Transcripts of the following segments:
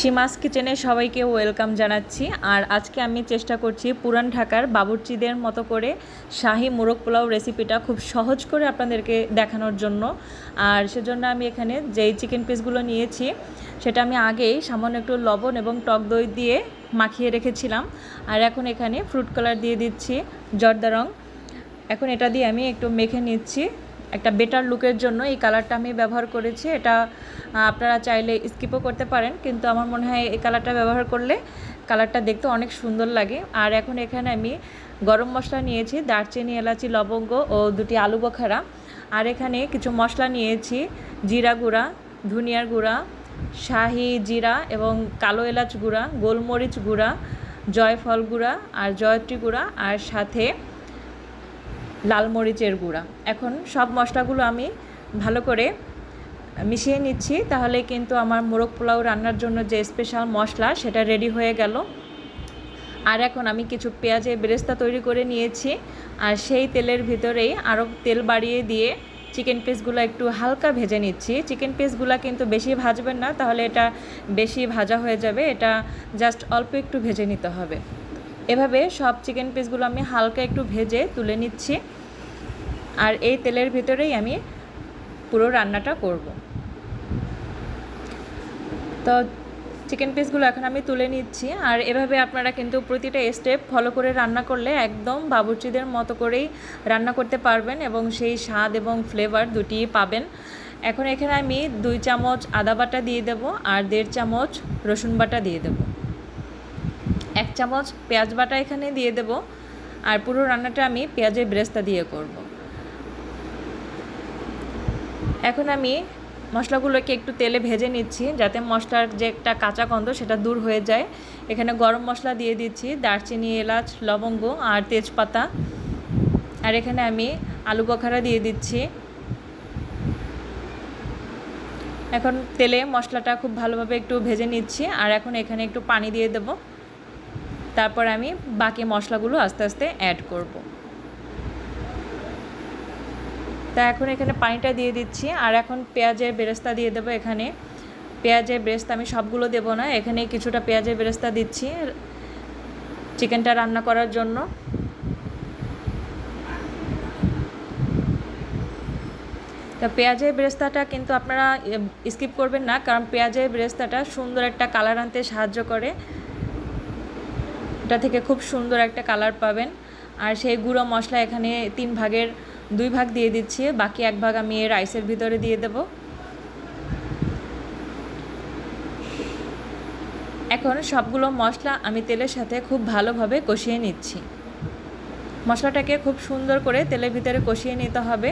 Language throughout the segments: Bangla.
সীমাস কিচেনে সবাইকে ওয়েলকাম জানাচ্ছি। আর আজকে আমি চেষ্টা করছি পুরান ঢাকার বাবুর্চিদের মতো করে শাহি মোরগ পোলাও রেসিপিটা খুব সহজ করে আপনাদেরকে দেখানোর জন্য। আর সেজন্য আমি এখানে যেই চিকেন পিসগুলো নিয়েছি, সেটা আমি আগেই সামান্য একটু লবণ এবং টক দই দিয়ে মাখিয়ে রেখেছিলাম। আর এখন এখানে ফ্রুট কালার দিয়ে দিচ্ছি জর্দা রং। এখন এটা দিয়ে আমি একটু মেখে নিচ্ছি। একটা বেটার লুকের জন্য এই কালারটা আমি ব্যবহার করেছি। এটা আপনারা চাইলে স্কিপও করতে পারেন, কিন্তু আমার মনে হয় এই কালারটা ব্যবহার করলে কালারটা দেখতে অনেক সুন্দর লাগে। আর এখন এখানে আমি গরম মশলা নিয়েছি, দারচিনি, এলাচি, লবঙ্গ ও দুটি আলু বোখারা। আর এখানে কিছু মশলা নিয়েছি, জিরা গুঁড়া, ধনিয়ার গুঁড়া, শাহি জিরা এবং কালো এলাচ গুঁড়া, গোলমরিচ গুঁড়া, জয়ফল গুঁড়া আর জয়ত্রী গুঁড়া আর সাথে লাল মরিচের গুঁড়া। এখন সব মশলাগুলো আমি ভালো করে মিশিয়ে নিচ্ছি, তাহলে কিন্তু আমার মোরগ পোলাও রান্নার জন্য যে স্পেশাল মশলা সেটা রেডি হয়ে গেল। আর এখন আমি কিছু পেঁয়াজের বেরেস্তা তৈরি করে নিয়েছি, আর সেই তেলের ভিতরেই আরও তেল বাড়িয়ে দিয়ে চিকেন পিসগুলো একটু হালকা ভেজে নিচ্ছি। চিকেন পিসগুলো কিন্তু বেশি ভাজবেন না, তাহলে এটা বেশি ভাজা হয়ে যাবে, এটা জাস্ট অল্প একটু ভেজে নিতে হবে। এভাবে সব চিকেন পিসগুলো আমি হালকা একটু ভেজে তুলে নিচ্ছি, আর এই তেলের ভিতরেই আমি পুরো রান্নাটা করব। তো চিকেন পিসগুলো এখন আমি তুলে নিচ্ছি। আর এভাবে আপনারা কিন্তু প্রতিটা স্টেপ ফলো করে রান্না করলে একদম বাবুর্চিদের মতো করেই রান্না করতে পারবেন এবং সেই স্বাদ এবং ফ্লেভার দুটিই পাবেন। এখন এখানে আমি দুই চামচ আদা বাটা দিয়ে দেব আর দেড় চামচ রসুন বাটা দিয়ে দেব। এক চামচ পেঁয়াজ বাটা এখানে দিয়ে দেব আর পুরো রান্নাটা আমি পেঁয়াজের ব্রেস্তা দিয়ে করব। এখন আমি মশলাগুলোকে একটু তেলে ভেজে নিচ্ছি, যাতে মশলার যে একটা কাঁচা গন্ধ সেটা দূর হয়ে যায়। এখানে গরম মশলা দিয়ে দিচ্ছি, দারচিনি, এলাচ, লবঙ্গ আর তেজপাতা। আর এখানে আমি আলু বখারা দিয়ে দিচ্ছি। এখন তেলে মশলাটা খুব ভালোভাবে একটু ভেজে নিচ্ছি, আর এখন এখানে একটু পানি দিয়ে দেব। তারপর আমি বাকি মশলাগুলো আস্তে আস্তে অ্যাড করব। তা এখন এখানে পানিটা দিয়ে দিচ্ছি। আর এখন পেঁয়াজের বেরেস্তা দিয়ে দেবো এখানে। পেঁয়াজের বেরেস্তা আমি সবগুলো দেবো না, এখানে কিছুটা পেঁয়াজের বেরেস্তা দিচ্ছি চিকেনটা রান্না করার জন্য। তা পেঁয়াজের বেরেস্তাটা কিন্তু আপনারা স্কিপ করবেন না, কারণ পেঁয়াজের বেরেস্তাটা সুন্দর একটা কালার আনতে সাহায্য করে। এটা থেকে খুব সুন্দর একটা কালার পাবেন। আর সেই গুঁড়ো মশলা এখানে তিন ভাগের দুই ভাগ দিয়ে দিচ্ছি, বাকি এক ভাগ আমি রাইসের ভিতরে দিয়ে দেব। এখন সবগুলো মশলা আমি তেলের সাথে খুব ভালোভাবে কষিয়ে নিচ্ছি। মশলাটাকে খুব সুন্দর করে তেলের ভিতরে কষিয়ে নিতে হবে।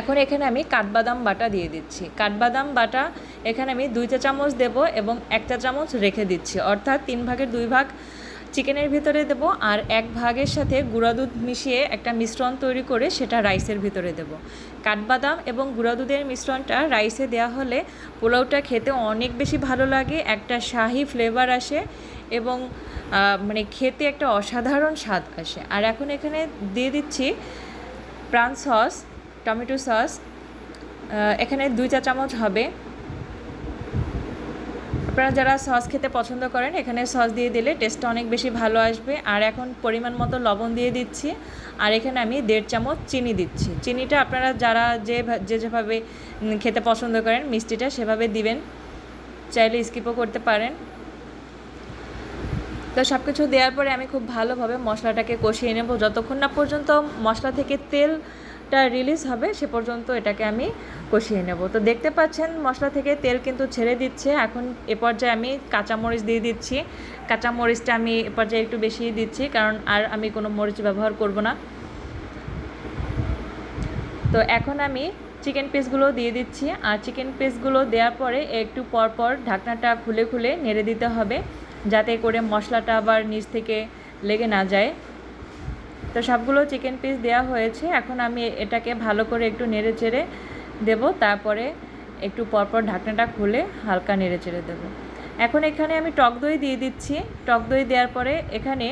এখন এখানে আমি কাঠবাদাম বাটা দিয়ে দিচ্ছি। কাঠবাদাম বাটা এখানে আমি দুই চা চামচ দেব এবং এক চা চামচ রেখে দিচ্ছি। অর্থাৎ তিন ভাগের দুই ভাগ চিকেনের ভিতরে দেব আর এক ভাগের সাথে গুঁড়া দুধ মিশিয়ে একটা মিশ্রণ তৈরি করে সেটা রাইসের ভিতরে দেব। কাঠবাদাম এবং গুঁড়া দুধের মিশ্রণটা রাইসে দেওয়া হলে পোলাওটা খেতে অনেক বেশি ভালো লাগে, একটা শাহি ফ্লেভার আসে এবং মানে খেতে একটা অসাধারণ স্বাদ আসে। আর এখন এখানে দিয়ে দিচ্ছি প্রাণ সস, টমেটো সস এখানে দুই চা চামচ হবে আপনারা যারা সস খেতে পছন্দ করেন, এখানে সস দিয়ে দিলে টেস্টটা অনেক বেশি ভালো আসবে। আর এখন পরিমাণ মতো লবণ দিয়ে দিচ্ছি। আর এখানে আমি দেড় চামচ চিনি দিচ্ছি। চিনিটা আপনারা যারা যে যে যেভাবে খেতে পছন্দ করেন, মিষ্টিটা সেভাবে দিবেন। চাইলে স্কিপও করতে পারেন। তো সব কিছু দেওয়ার পরে আমি খুব ভালোভাবে মশলাটাকে কষিয়ে নেব। যতক্ষণ না পর্যন্ত মশলা থেকে তেলটা রিলিজ হবে, সে পর্যন্ত এটাকে আমি কষিয়ে নেব। তো দেখতে পাচ্ছেন, মশলা থেকে তেল কিন্তু ছেড়ে দিচ্ছে। এখন এ পর্যায়ে আমি কাঁচামরিচ দিয়ে দিচ্ছি। কাঁচামরিচটা আমি এ পর্যায়ে একটু বেশি দিচ্ছি, কারণ আর আমি কোনো মরিচ ব্যবহার করব না। তো এখন আমি চিকেন পিসগুলো দিয়ে দিচ্ছি। আর চিকেন পিসগুলো দেওয়ার পরে একটু পরপর ঢাকনাটা খুলে খুলে নেড়ে দিতে হবে, যাতে করে মশলাটা আবার নিচ থেকে লেগে না যায়। তো সবগুলো চিকেন পিস দেওয়া হয়েছে। এখন আমি এটাকে ভালো করে একটু নেড়ে চেড়ে দেবো, তারপরে একটু পরপর ঢাকনাটা খুলে হালকা নেড়ে চেড়ে দেবো। এখন এখানে আমি টক দই দিয়ে দিচ্ছি। টক দই দেওয়ার পরে এখানে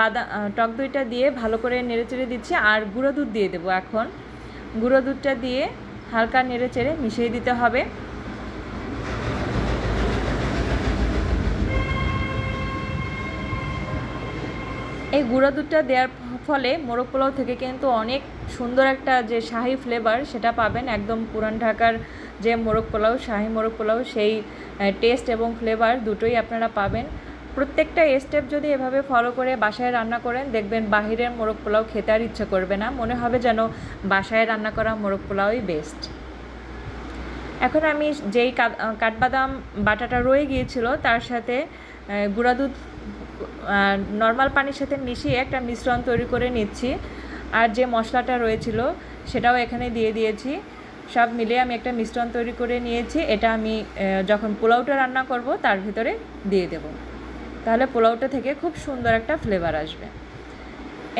বাদা টক দইটা দিয়ে ভালো করে নেড়ে চেড়ে দিচ্ছি। আর গুঁড়ো দুধ দিয়ে দেবো এখন। গুঁড়ো দুধটা দিয়ে হালকা নেড়ে চেড়ে মিশিয়ে দিতে হবে। এই গুঁড়ো দুধটা দেওয়ার ফলে মোরগ পোলাও থেকে কিন্তু অনেক সুন্দর একটা যে শাহি ফ্লেভার সেটা পাবেন একদম পুরান ঢাকার যে মোরগ পোলাও শাহি মোরগ পোলাও সেই টেস্ট এবং ফ্লেভার দুটোই আপনারা পাবেন। প্রত্যেকটা স্টেপ যদি এভাবে ফলো করে বাসায় রান্না করেন, দেখবেন বাহিরের মোরগ পোলাও খেতে আর ইচ্ছে করবে না। মনে হবে যেন বাসায় রান্না করা মোরগ পোলাওই বেস্ট এখন আমি যেই কাঠবাদাম বাটাটা রয়ে গিয়েছিল, তার সাথে গুঁড়া দুধ নর্মাল পানির সাথে মিশিয়ে একটা মিশ্রণ তৈরি করে নিচ্ছি। আর যে মশলাটা রয়েছিল, সেটাও এখানে দিয়ে দিয়েছি। সব মিলে আমি একটা মিশ্রণ তৈরি করে নিয়েছি। এটা আমি যখন পোলাওটা রান্না করব, তার ভিতরে দিয়ে দেব। তাহলে পোলাওটা থেকে খুব সুন্দর একটা ফ্লেভার আসবে।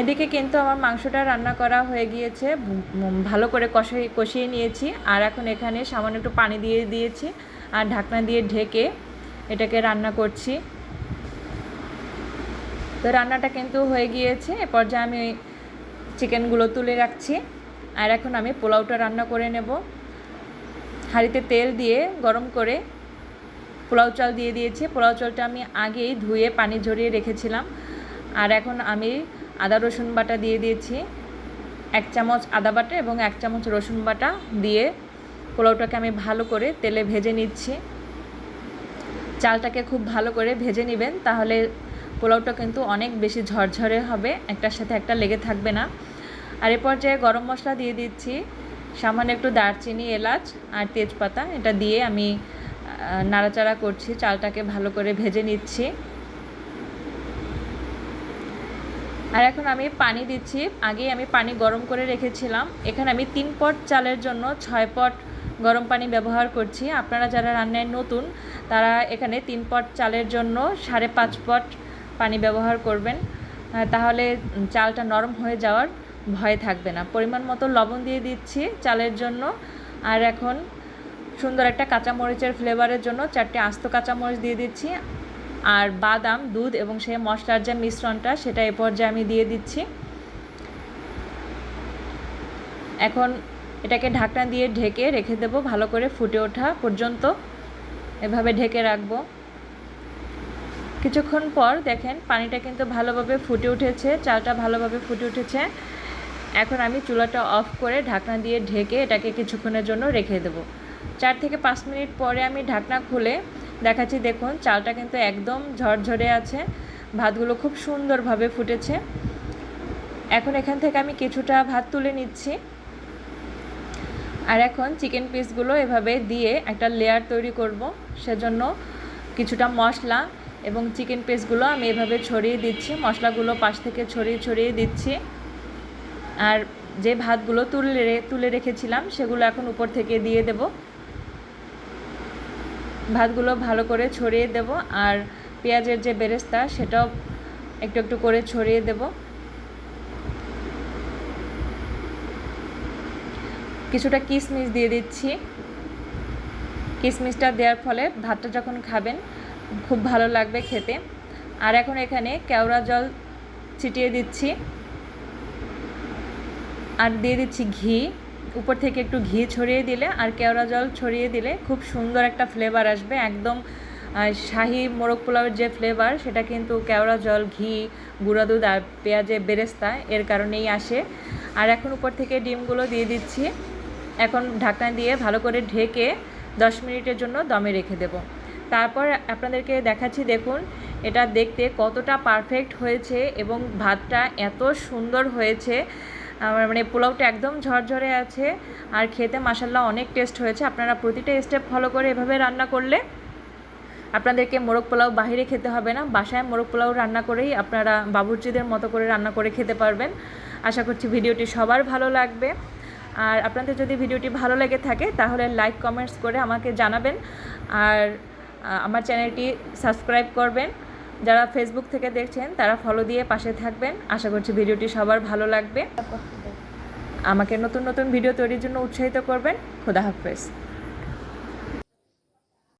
এদিকে কিন্তু আমার মাংসটা রান্না করা হয়ে গিয়েছে। ভালো করে কষিয়ে কষিয়ে নিয়েছি। আর এখন এখানে সামান্য একটু পানি দিয়ে দিয়েছি। আর ঢাকনা দিয়ে ঢেকে এটাকে রান্না করছি। তো রান্নাটা কিন্তু হয়ে গিয়েছে। এ পর্যায়ে আমি চিকেনগুলো তুলে রাখছি। আর এখন আমি পোলাওটা রান্না করে নেব। হাঁড়িতে তেল দিয়ে গরম করে পোলাও চাল দিয়ে দিয়েছি। পোলাও চালটা আমি আগেই ধুয়ে পানি ঝরিয়ে রেখেছিলাম। আর এখন আমি আদা, রসুন বাটা দিয়ে দিয়েছি। এক চামচ আদা বাটা এবং এক চামচ রসুন বাটা দিয়ে পোলাওটাকে আমি ভালো করে তেলে ভেজে নিচ্ছি। চালটাকে খুব ভালো করে ভেজে নেবেন, তাহলে পোলাওটা কিন্তু অনেক বেশি ঝরঝরে হবে, একটার সাথে একটা লেগে থাকবে না। আর এ পর্যায়ে গরম মশলা দিয়ে দিচ্ছি, সামান্য একটু দারচিনি, এলাচ আর তেজপাতা। এটা দিয়ে আমি নাড়াচাড়া করছি, চালটাকে ভালো করে ভেজে নিচ্ছি। আর এখন আমি পানি দিচ্ছি। আগে আমি পানি গরম করে রেখেছিলাম। এখানে আমি তিন পট চালের জন্য ছয় পট গরম পানি ব্যবহার করছি। আপনারা যারা রান্নায় নতুন, তারা এখানে তিন পট চালের জন্য সাড়ে পাঁচ পট পানি ব্যবহার করবেন তাহলে চালটা নরম হয়ে যাওয়ার ভয় থাকবে না। পরিমাণ মতো লবণ দিয়ে দিচ্ছি চালের জন্য। আর এখন সুন্দর একটা কাঁচামরিচের ফ্লেভারের জন্য চারটে আস্ত কাঁচামরিচ দিয়ে দিচ্ছি। আর বাদাম, দুধ এবং সেই মশলার যে মিশ্রণটা, সেটা এ পর্যায়ে আমি দিয়ে দিচ্ছি। এখন এটাকে ঢাকনা দিয়ে ঢেকে রেখে দেব, ভালো করে ফুটে ওঠা পর্যন্ত। এভাবে ঢেকে রাখব। কিছুক্ষণ পর দেখেন পানিটা কিন্তু ভালোভাবে ফুটে উঠেছে, চালটা ভালোভাবে ফুটে উঠেছে। এখন আমি চুলাটা অফ করে ঢাকনা দিয়ে ঢেকে এটাকে কিছুক্ষণের জন্য রেখে দেবো। চার থেকে পাঁচ মিনিট পরে আমি ঢাকনা খুলে দেখাচ্ছি, দেখুন চালটা কিন্তু একদম ঝরঝরে আছে, ভাতগুলো খুব সুন্দরভাবে ফুটেছে। এখন এখান থেকে আমি কিছুটা ভাত তুলে নিচ্ছি। আর এখন চিকেন পিসগুলো এভাবে দিয়ে একটা লেয়ার তৈরি করব, সেজন্য কিছুটা মশলা এবং চিকেন পিসগুলো আমি এভাবে ছড়িয়ে দিচ্ছি, মশলাগুলো পাশ থেকে ছড়িয়ে ছড়িয়ে দিচ্ছি। আর যে ভাতগুলো তুলে তুলে রেখেছিলাম সেগুলো এখন উপর থেকে দিয়ে দেব। ভাতগুলো ভালো করে ছড়িয়ে দেব আর পেঁয়াজের যে বেরেস্তা সেটাও একটু একটু করে ছড়িয়ে দেব। কিছুটা কিশমিশ দিয়ে দিচ্ছি। কিশমিশটা দেওয়ার ফলে ভাতটা যখন খাবেন খুব ভালো লাগবে খেতে। আর এখন এখানে কেওড়া জল ছিটিয়ে দিচ্ছি। আর দিয়ে দিচ্ছি ঘি। উপর থেকে একটু ঘি ছড়িয়ে দিলে আর কেওড়া জল ছড়িয়ে দিলে খুব সুন্দর একটা ফ্লেভার আসবে। একদম শাহি মোরগ পোলাওয়ের যে ফ্লেভার সেটা কিন্তু কেওড়া জল, ঘি, গুঁড়া দুধ আর পেঁয়াজে বেরেস্তা এর কারণেই আসে। আর এখন উপর থেকে ডিমগুলো দিয়ে দিচ্ছি। এখন ঢাকনা দিয়ে ভালো করে ঢেকে দশ মিনিটের জন্য দমে রেখে দেবো। তারপর আপনাদেরকে দেখাচ্ছি, দেখুন, এটা দেখতে কতটা পারফেক্ট হয়েছে এবং ভাতটা এত সুন্দর হয়েছে। মানে পোলাওটা একদম ঝরঝরে আছে আর খেতে মাসাল্লাহ অনেক টেস্ট হয়েছে। আপনারা প্রতিটা স্টেপ ফলো করে এভাবে রান্না করলে আপনাদেরকে মোরগ পোলাও বাহিরে খেতে হবে না। বাসায় মোরগ পোলাও রান্না করেই আপনারা বাবুর্চিদের মতো করে রান্না করে খেতে পারবেন। আশা করছি ভিডিওটি সবার ভালো লাগবে। আর আপনাদের যদি ভিডিওটি ভালো লেগে থাকে তাহলে লাইক কমেন্টস করে আমাকে জানাবেন। আর আমার চ্যানেলটি সাবস্ক্রাইব করবেন। যারা ফেসবুক থেকে দেখছেন, তারা ফলো দিয়ে পাশে থাকবেন। আশা করছি ভিডিওটি সবার ভালো লাগবে। আমাকে নতুন নতুন ভিডিও তৈরির জন্য উৎসাহিত করবেন। খোদা হাফেজ।